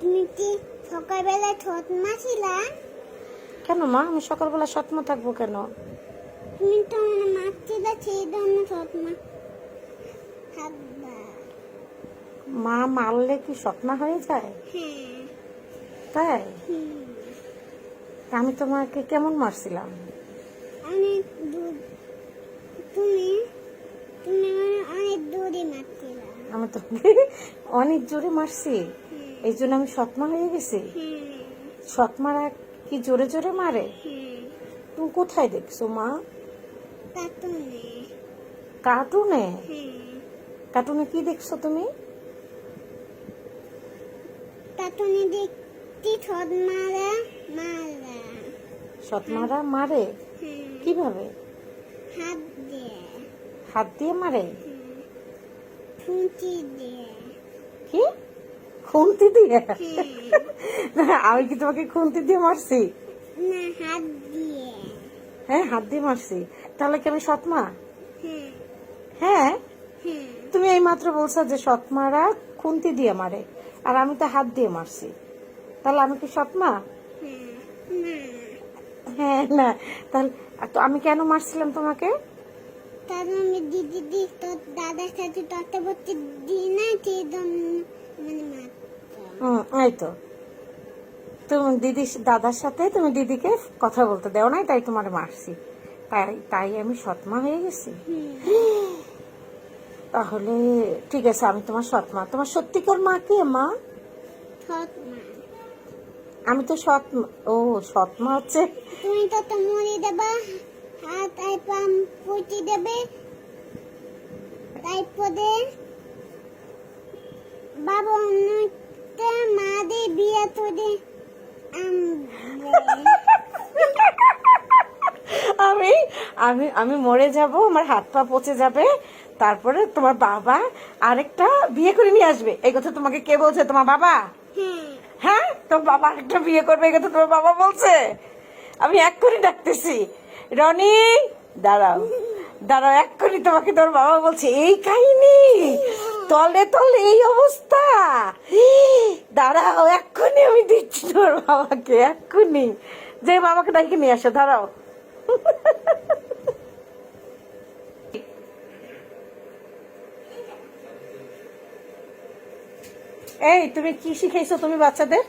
তুমি কি সকালবেলা ঠোঁট মাছিলা কেন মা? আমি সকালবেলা স্বপ্ন থাকব কেন? তুমি তো মানে মাছিলা সেই জন্য ঠোঁট মা থাকবা। মা মারলে কি স্বপ্ন হয়ে যায়? হ্যাঁ। তাই? আমি তোমাকে কেমন মারছিলাম? অনেক দূর তুমি তুমি অনেক দূরে মারছিলা। আমি তোমাকে অনেক জোরে মারছি? এই জন্য আমি স্বপ্ন হয়ে গেছি। হ্যাঁ সৎ মারা কি জোরে জোরে মারে? তুমি কোথায় দেখছ মা? কার্টুনে। কার্টুনে? কি দেখছ তুমি? কার্টুনে ঠোঁট মারা। কীভাবে? হাত দিয়ে। হাত দিয়ে মারে? দিয়ে। কি? খুন্তি দিয়ে। আমি কি তোমাকে খুন্তি দিয়ে মারছি? হাত দিয়ে। হ্যাঁ হাত দিয়ে মারছি। তাহলে কি আমি সৎমা হ্যাঁ। হ্যাঁ? হ্যাঁ। তুমি এই মাত্র বলছো যে সৎমারা খুন্তি দিয়ে মারে আর আমি তো হাত দিয়ে মারছি। তাহলে আমি কি সৎমা হ্যাঁ না। হ্যাঁ তাহলে তো আমি কেন মারছিলাম তোমাকে? কারণ আমি দিদি তোর দাদার সাথে তত বলতে দিই না সেই মানে হুম এই তো। তুমি দিদি দাদার সাথে তুমি দিদিকে কথা বলতে দেও নাই তাই তোমার মারছি। তাই তাই আমি সৎমা হয়ে গেছি। তাহলে ঠিক আছে আমি তোমার সৎমা। তোমার সত্যিকার মা কে মা? আমি তো সৎ ও সৎমা হচ্ছে তুমি তো তো মরে দেবা হাত আই পাম পুঁটি দেবে। তারপরে আমি আমি মরে যাব আমার হাত পা পচে যাবে তারপরে তোমার বাবা আরেকটা বিয়ে করে নিয়ে আসবে। এই কথা তোমাকে কে বলছে? তোমার বাবা? হ্যাঁ? তোমার বাবা আরেকটা বিয়ে করবে এই কথা তোমার বাবা বলছে? আমি এক করে ডাকতেছি। রনি দাঁড়াও। দাঁড়াও এক করে তোমাকে তোর বাবা বলছে এই কাহিনী তলে তলে এই অবস্থা। দাঁড়াও এক্ষুনি আমি দিচ্ছি তোর বাবাকে এক্ষুনি যে বাবাকে ডাকে নিয়ে আসো দাঁড়াও। এই তুমি কি শিখাইছো তুমি বাচ্চাদের?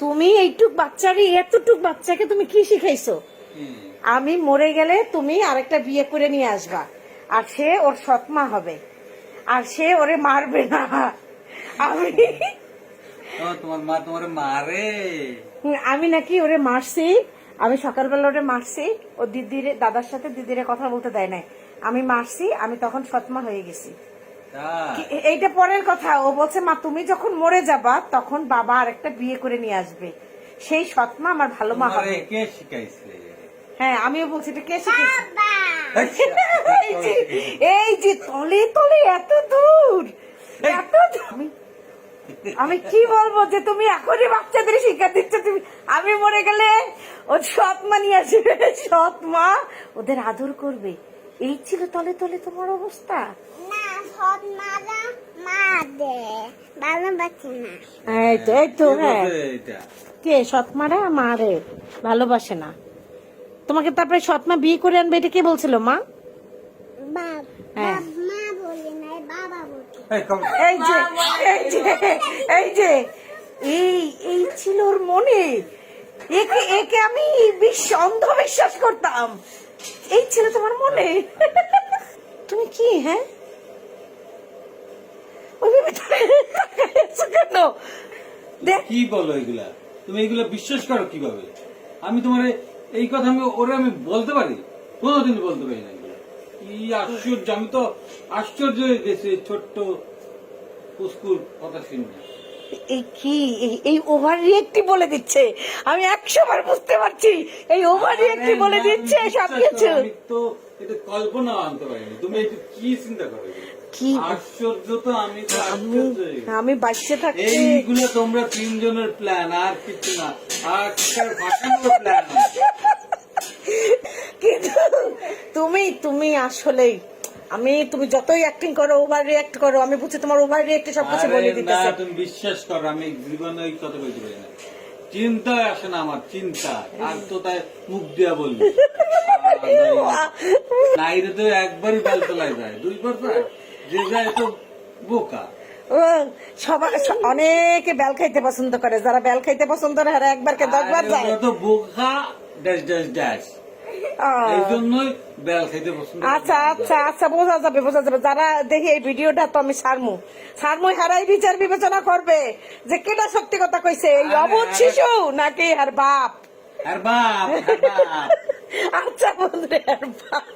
তুমি এইটুক বাচ্চারই এতটুক বাচ্চাকে তুমি কি শিখাইছো? আমি মরে গেলে তুমি আরেকটা বিয়ে করে নিয়ে আসবা। আর সে ওর সৎমা হবে। আর সে ওরে মারবে না। আমি তোমার মা তোমার মারে? আমি নাকি ওরে মারছি। আমি সকালবেলা ওরে মারছি। ও দিদির দাদার সাথে দিদিরে কথা বলতে দেয় নাই। আমি মারছি আমি তখন সৎমা হয়ে গেছি। এইটা পরের কথা। ও বলছে মা তুমি যখন মরে যাবা তখন বাবা আরেকটা বিয়ে করে নিয়ে আসবে। সেই সৎমা আমার ভালো মা হবে। কে শিখাইছে? হ্যাঁ আমিও বলছি এটা কে শিখেছে এই যে তলে তলে এত দূর এত আমি আমি কি বলব যে তুমি এখনই বাচ্চাদের শিক্ষা দিচ্ছ তুমি আমি মরে গেলে ও সৎ মা নিয়ে আসবে। সৎ মা ওদের আদর করবে। এই ছিল তলে তলে তোমার অবস্থা। সব মারা মা দে বাচ্চা না। এই তো এই তো হ্যাঁ। কে? সৎমারা? মারে ভালোবাসে না। তোমাকে তারপরে সৎমা বিয়ে করে আনবে এটা কে বলছিল মা? হ্যাঁ। মা এই, যে এই যে এই যে এই এই ছিল ওর মনে। একে একে আমি বিশ্ব অন্ধবিশ্বাস করতাম। এই ছিল তোমার মনে। তুমি কি হ্যাঁ? কেন কি বলো এগুলা? তুমি এগুলা বিশ্বাস করো কীভাবে? আমি তোমার এই কথা আমি ওরে আমি বলতে পারি? কোনোদিন বলতে পারি না কি আশ্চর্য আমি তো আশ্চর্য হয়ে গেছি ছোট্ট কথা শুনে। এই কি? এই- ওভার রিয়েক্টই বলে দিচ্ছে। আমি একশো বার বুঝতে পারছি। এই ওভার রিয়েক্টই বলে দিচ্ছে আমি তো এটা কল্পনা আনতে পারিনি। তুমি কি চিন্তা করো? কি? আশ্চর্য তো আমি আমি বাচ্চা থাকতে এইগুলো তোমরা তিনজনের প্ল্যান আর কিছু না। আর প্ল্যান কিন্তু তুমি তুমি আসলেই। আমি তুমি যতই অ্যাক্টিং করো ওভার রিয়েক্ট করো আমি বুঝছি তোমার ওভার রিয়েক্ট সবকিছু বলে আরে না দিতেছে। তুমি বিশ্বাস করো আমি জীবনে ওই কথা বলতে পারি না। চিন্তা আসে না আমার চিন্তা আর তো তাই মুখ দিয়া বললি নাইরে তো একবারই বাল যায়। দুইবার যায় যে যায় তো বোকা। ও, সবাই অনেকে বেল খাইতে পছন্দ করে। যারা বেল খাইতে পছন্দ করে এরা একবার কে দশবার যায়। তো বোকা ড্যাশ ড্যাশ ড্যাশ। আচ্ছা আচ্ছা আচ্ছা বোঝা যাবে বোঝা যাবে। যারা দেখি এই ভিডিওটা তো আমি সারমু। সারমু হারাই বিচার বিবেচনা করবে যে কেটা সত্যি কথা কইছে এই অবুধ। শিশু নাকি বাপ? আর বাপ আচ্ছা বন্ধুরে আর বাপ।